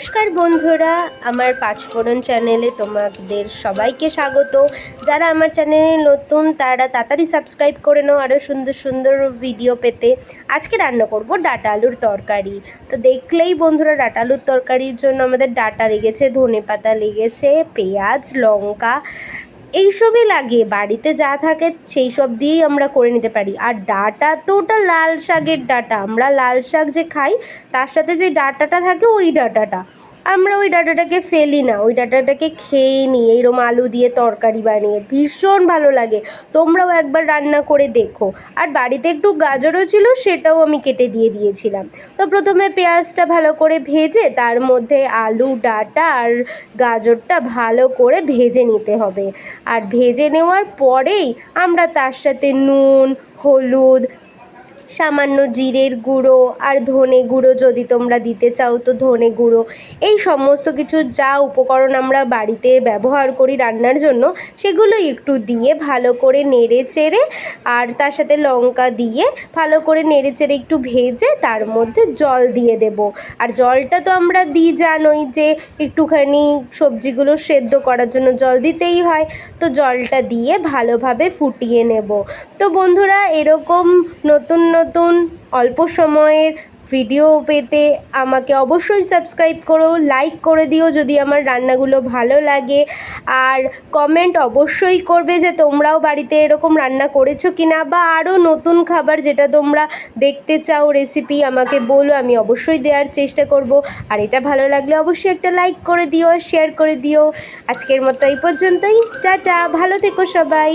নমস্কার বন্ধুরা, আমার পাঁচফোড়ন চ্যানেলে তোমাদের সবাইকে স্বাগত। যারা আমার চ্যানেলে নতুন, তারা তাড়াতাড়ি সাবস্ক্রাইব করে নাও আরও সুন্দর সুন্দর ভিডিও পেতে। আজকে রান্না করব ডাটা আলুর তরকারি। তো দেখলেই বন্ধুরা, ডাটা আলুর তরকারির জন্য আমাদের ডাটা লেগেছে ধনে পাতা লেগেছে, পেঁয়াজ, লঙ্কা এইসবই লাগে বাড়িতে যা থাকে সেই সব দিয়েই আমরা করে নিতে পারি। আর ডাটা তো ওটা লাল শাকের ডাটা। আমরা লাল শাক যে খাই, তার সাথে যে ডাটাটা থাকে ওই ডাটাটা। আমরা ওই ডাটাটাকে ফেলি না, ওই ডাটাটাকে খেয়ে নিই, এইরকম আলু দিয়ে তরকারি বানিয়ে, ভীষণ ভালো লাগে। তোমরাও একবার রান্না করে দেখো। আর বাড়িতে একটু গাজরও ছিল, সেটাও আমি কেটে দিয়ে দিয়েছিলাম। তো প্রথমে পেঁয়াজটা ভালো করে ভেজে, তার মধ্যে আলু, ডাটা আর গাজরটা ভালো করে ভেজে নিতে হবে। আর ভেজে নেওয়ার পরেই আমরা তার সাথে নুন, হলুদ সামান্য জিরের গুঁড়ো আর ধনে গুঁড়ো যদি তোমরা দিতে চাও তো ধনে গুঁড়ো। এই সমস্ত কিছু যা উপকরণ আমরা বাড়িতে ব্যবহার করি রান্নার জন্য, সেগুলো একটু দিয়ে ভালো করে নেড়ে চেড়ে আর তার সাথে লঙ্কা দিয়ে ভালো করে নেড়ে চেড়ে একটু ভেজে তার মধ্যে জল দিয়ে দেব। আর জলটা তো আমরা দিই জানোই যে একটুখানি সবজিগুলো সেদ্ধ করার জন্য জল দিতেই হয়, তো জলটা দিয়ে ভালোভাবে ফুটিয়ে নেব। তো বন্ধুরা, এরকম নতুন নতুন অল্প সময়ের ভিডিও পেতে আমাকে অবশ্যই সাবস্ক্রাইব করো লাইক করে দিও যদি আমার রান্নাগুলো ভালো লাগে। আর কমেন্ট অবশ্যই করবে যে তোমরাও বাড়িতে এরকম রান্না করেছ কি না বা আরও নতুন খাবার যেটা তোমরা দেখতে চাও রেসিপি আমাকে বলো, আমি অবশ্যই দেওয়ার চেষ্টা করব। আর এটা ভালো লাগলে অবশ্যই একটা লাইক করে দিও শেয়ার করে দিও। আজকের মতো এই পর্যন্তই। টাটা, ভালো থেকো সবাই।